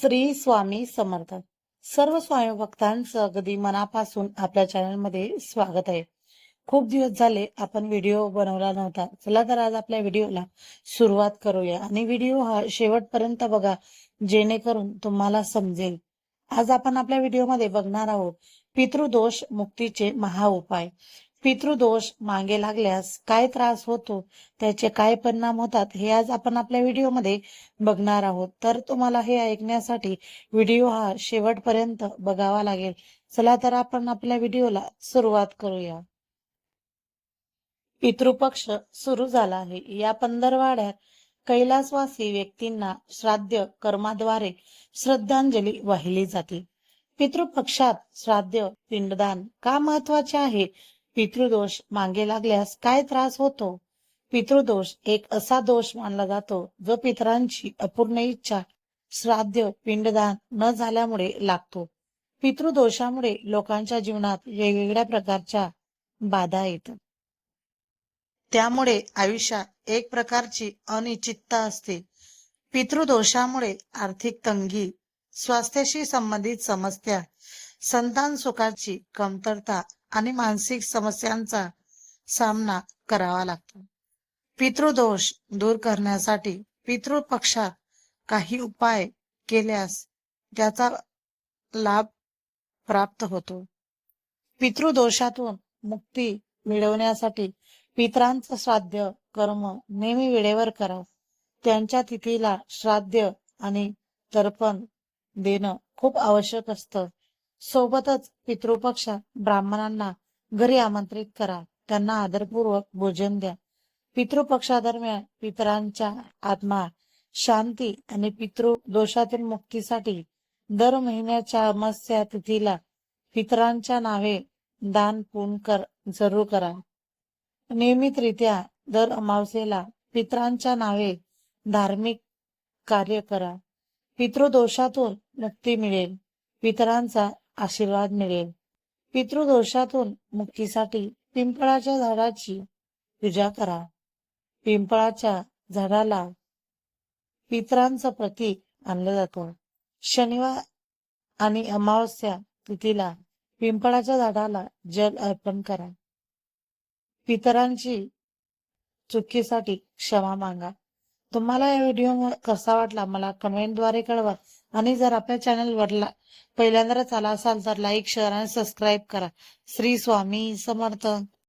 श्री स्वामी समर्थ. सर्व स्वामी भक्तांचं अगदी मनापासून आपल्या चॅनलमध्ये स्वागत आहे. खूप दिवस झाले आपण व्हिडिओ बनवला नव्हता. चला तर आज आपल्या व्हिडिओला सुरुवात करूया. आणि व्हिडिओ हा शेवटपर्यंत बघा जेणेकरून तुम्हाला समजेल. आज आपण आपल्या व्हिडिओमध्ये बघणार आहोत पितृदोष मुक्तीचे महाउपाय पितृदोष मागे लागल्यास काय त्रास होतो त्याचे काय परिणाम होतात हे आज आपण आपल्या व्हिडिओमध्ये बघणार आहोत. तर तुम्हाला हे ऐकण्यासाठी व्हिडिओ हा शेवटपर्यंत बघावा लागेल. चला तर आपण आपल्या व्हिडिओला सुरुवात करूया. पितृपक्ष सुरू झाला आहे. या पंधरवाड्यात कैलासवासी व्यक्तींना श्राद्ध कर्माद्वारे श्रद्धांजली वाहिली जाते. पितृपक्षात श्राद्ध पिंडदान का महत्त्वाचे आहे? पितृदोष मागे लागल्यास काय त्रास होतो? पितृदोष एक असा दोष मानला जातो जो पितरांची अपूर्ण इच्छा श्राद्ध पिंडदान न झाल्यामुळे लागतो. पितृदोषामुळे लोकांच्या जीवनात वेगवेगळ्या प्रकारच्या बाधा येतात. त्यामुळे आयुष्यात एक प्रकारची अनिश्चितता असते. पितृदोषामुळे आर्थिक तंगी स्वास्थ्याशी संबंधित समस्या संतान सुखाची कमतरता आणि मानसिक समस्यांचा सामना करावा लागतो. पितृदोष दूर करण्यासाठी पितृपक्षात काही उपाय केल्यास त्याचा लाभ प्राप्त होतो. पितृदोषातून मुक्ती मिळवण्यासाठी पितरांचं श्राद्ध कर्म नेहमी वेळेवर करा. त्यांच्या तिथीला श्राद्ध आणि तर्पण देणं खूप आवश्यक असतं. सोबतच पितृपक्षात ब्राह्मणांना घरी आमंत्रित करा. त्यांना आदरपूर्वक भोजन द्या. पितृपक्षादरम्यान पितरांच्या आत्मा शांती आणि पितृ दोषातील मुक्तीसाठी दर महिन्याच्या अमास्या तिथीला पितरांच्या नावे दान पूर्ण कर जरूर करा. नियमितरित्या दर अमावस्येला पितरांच्या नावे धार्मिक कार्य करा. पितृदोषातून मुक्ती मिळेल. पितरांचा आशीर्वाद मिळेल. पितृदोषातून मुक्तीसाठी पिंपळाच्या झाडाची पूजा करा. पिंपळाच्या झाडाला पितरांचं प्रतीक आणलं जातं. शनिवार आणि अमावस्या तिथीला पिंपळाच्या झाडाला जल अर्पण करा. पितरांची चुकीसाठी क्षमा मागा. तुम्हाला या व्हिडिओ कसा वाटला मला कमेंटद्वारे कळवा. आणि जर आपल्या चॅनल पहिल्यांदाच आला असाल तर लाईक शेअर आणि सबस्क्राईब करा. श्री स्वामी समर्थ.